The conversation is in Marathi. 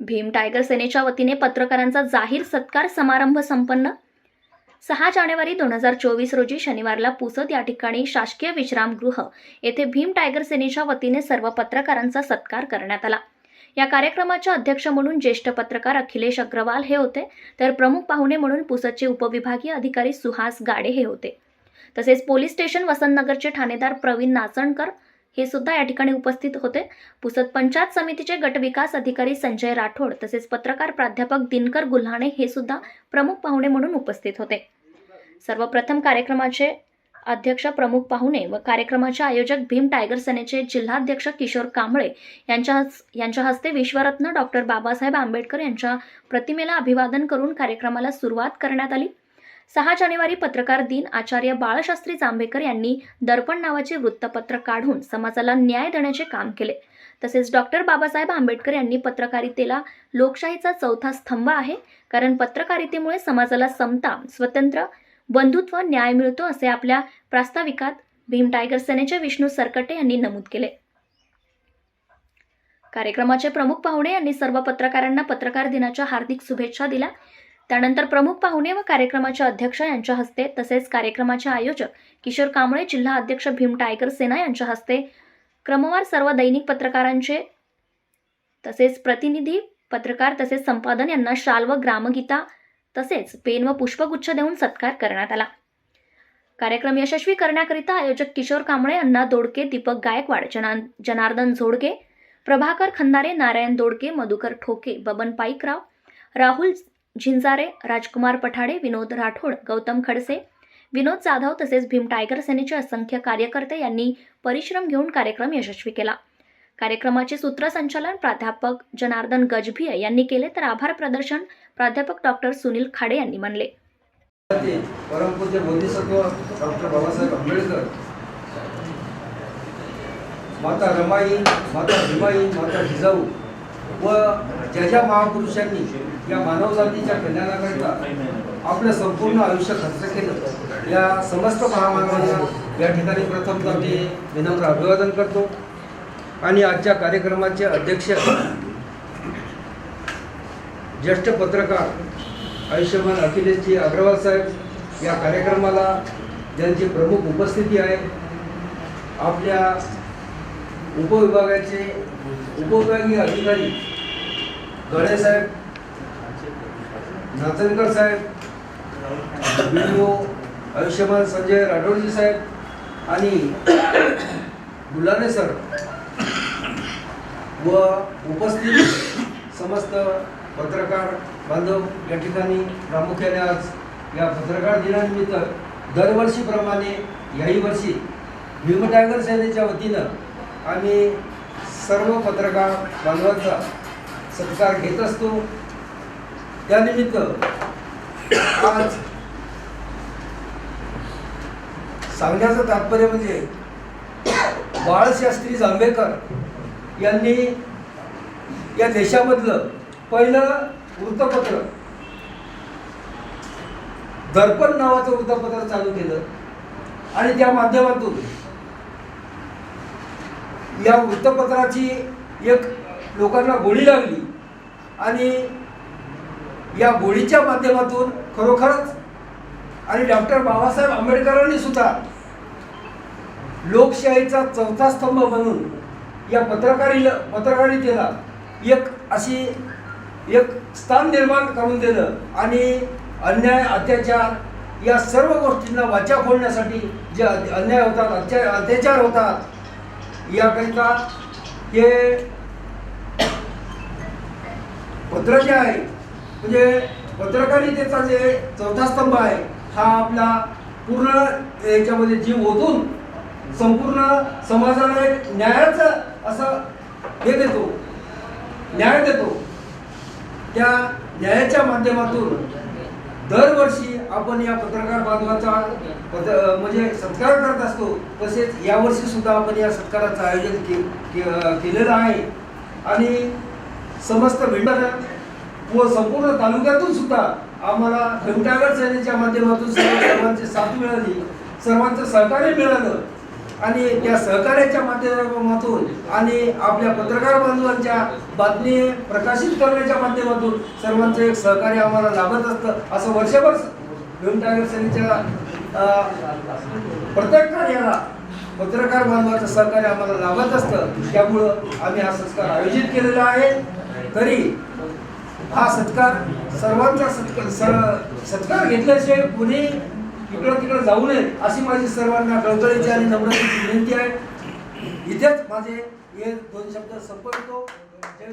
भीम टायगर सेनेच्या वतीने पत्रकारांचा जाहीर सत्कार समारंभ संपन्न. सहा जानेवारी दोन हजार चोवीस रोजी शनिवारला पुसद या ठिकाणी शासकीय विश्रामगृह येथे भीम टायगर सेनेच्या वतीने सर्व पत्रकारांचा सत्कार करण्यात आला. या कार्यक्रमाच्या अध्यक्ष म्हणून ज्येष्ठ पत्रकार अखिलेश अग्रवाल हे होते. तर प्रमुख पाहुणे म्हणून पुसदचे उपविभागीय अधिकारी सुहास गाडे हे होते. तसेच पोलीस स्टेशन वसंतनगरचे ठाणेदार प्रवीण नाचणकर हे सुद्धा या ठिकाणी उपस्थित होते. पुसद पंचायत समितीचे गटविकास अधिकारी संजय राठोड तसेच पत्रकार प्राध्यापक दिनकर गुल्हाणे हे सुद्धा प्रमुख पाहुणे म्हणून उपस्थित होते. सर्वप्रथम कार्यक्रमाचे अध्यक्ष प्रमुख पाहुणे व कार्यक्रमाचे आयोजक भीम टायगर सेनेचे जिल्हाध्यक्ष किशोर कांबळे यांच्या हस यांच्या हस्ते विश्वरत्न डॉक्टर बाबासाहेब आंबेडकर यांच्या प्रतिमेला अभिवादन करून कार्यक्रमाला सुरुवात करण्यात आली. सहा जानेवारी पत्रकार दिन आचार्य बाळशास्त्री जांभेकर यांनी दर्पण नावाचे वृत्तपत्र काढून समाजाला न्याय देण्याचे काम केले. तसेच डॉक्टर बाबासाहेब आंबेडकर यांनी पत्रकारितेला लोकशाहीचा चौथा स्तंभ आहे कारण पत्रकारितेमुळे समाजाला समता स्वतंत्र बंधुत्व न्याय मिळतो असे आपल्या प्रास्ताविकात भीम टायगर सेनेचे विष्णू सरकटे यांनी नमूद केले. कार्यक्रमाचे प्रमुख पाहुणे यांनी सर्व पत्रकारांना पत्रकार दिनाच्या हार्दिक शुभेच्छा दिल्या. त्यानंतर प्रमुख पाहुणे व कार्यक्रमाच्या अध्यक्ष यांच्या हस्ते तसेच कार्यक्रमाचे आयोजक किशोर कांबळे जिल्हा अध्यक्ष भीम टायगर सेना यांच्या हस्ते क्रमवार सर्व दैनिक पत्रकारांचे तसेच प्रतिनिधी पत्रकार तसेच संपादन यांना शाल व ग्रामगीता तसेच पेन व पुष्पगुच्छ देऊन सत्कार करण्यात आला. कार्यक्रम यशस्वी करण्याकरिता आयोजक किशोर कांबळे अण्णा दोडके दीपक गायकवाड जना जनार्दन झोडके प्रभाकर खंदारे नारायण दोडके मधुकर ठोके बबन पाईकराव राहुल झिंजारे राजकुमार पठाडे विनोद राठोड गौतम खडसे विनोद जाधव तसेच भीम टायगर सेनेचे असंख्य कार्यकर्ते यांनी परिश्रम घेऊन कार्यक्रम यशस्वी केला. कार्यक्रमाचे सूत्रसंचालन प्राध्यापक जनार्दन गजभिये यांनी केले तर आभार प्रदर्शन प्राध्यापक डॉक्टर सुनील खाडे यांनी मानले. परमपूज्य बोधिसत्व डॉक्टर बाबासाहेब आंबेडकर माता रमाई माता भीमाई माता जिजाऊ व ज्या ज्या महापुरुषांनी या मानवजातीच्या कल्याणाकरिता आपलं संपूर्ण आयुष्य खर्च केलं. या समस्त महामानवांना या ठिकाणी प्रथमतः मी विनम्र अभिवादन करतो. आणि आजच्या कार्यक्रमाचे अध्यक्ष ज्येष्ठ पत्रकार आयुष्यमान अखिलेशजी अग्रवाल साहेब या कार्यक्रमाला ज्यांची प्रमुख उपस्थिती आहे आपल्या उपविभागाचे उपविभागीय अधिकारी गळे साहेब नाचनकर साहेब बिंदू आयुष्यमान संजय राठोडजी साहेब आणि गुलाने सर व उपस्थित समस्त पत्रकार बांधव या ठिकाणी प्रामुख्याने आज या पत्रकार दिनानिमित्त दरवर्षीप्रमाणे याही वर्षी भीम टायगर सेनेच्या वतीनं आम्ही सर्व पत्रकार बांधवांचा सत्कार घेत असतो. त्यानिमित्त आज सांगण्याचं तात्पर्य म्हणजे बाळशास्त्री जांभेकर यांनी या देशामधलं पहिलं वृत्तपत्र दर्पण नावाचं वृत्तपत्र चालू केलं आणि त्या माध्यमातून या वृत्तपत्राची एक लोकांना गोळी लागली आणि या गोळीच्या माध्यमातून खरोखरच आणि डॉक्टर बाबासाहेब आंबेडकरांनी सुद्धा लोकशाहीचा चौथा स्तंभ म्हणून या पत्रकारीला पत्रकारितेला एक अशी एक स्थान निर्माण करून दिलं आणि अन्याय अत्याचार या सर्व गोष्टींना वाचा फोडण्यासाठी जे अ- अन्याय होतात अत्या अत्याचार होतात याकरिता हे पत्र जे आहे म्हणजे पत्रकारितेचा जे चौथा स्तंभ आहे हा आपला पूर्ण याच्यामध्ये जीव ओतून संपूर्ण समाजाला एक न्यायाचं असं हे देतो. न्याय देतो. त्या न्यायाच्या माध्यमातून दरवर्षी आपण या पत्रकार बांधवाचा पत म्हणजे सत्कार करत असतो. तसेच यावर्षी सुद्धा आपण या सत्काराचं आयोजन के, केलेलं आहे. आणि समस्त भिंडर व संपूर्ण तालुक्यातून सुद्धा आम्हाला घंटागड सेनेच्या माध्यमातून सर्व सर्वांची साथ मिळाली. सर्वांचं सहकार्य मिळालं. आणि त्या सहकार्याच्या माध्यमातून आणि आपल्या पत्रकार बांधवांच्या बातमी प्रकाशित करण्याच्या माध्यमातून सर्वांचं एक सहकार्य आम्हाला लाभत असतं. असं वर्षभर भीम टायगर सेनेच्या प्रत्येक कार्याला पत्रकार बांधवाचं सहकार्य आम्हाला लाभत असतं. त्यामुळं आम्ही हा संस्कार आयोजित केलेला आहे. तरी हा सत्कार सर्वांचा सत्कार सर सत्कार घेतल्याशिवाय कुणी इकडं तिकडं जाऊ नये अशी माझी सर्वांना कळकळीची आणि नम्रतेची विनंती आहे. इथेच माझे हे दोन शब्द संपवतो. जय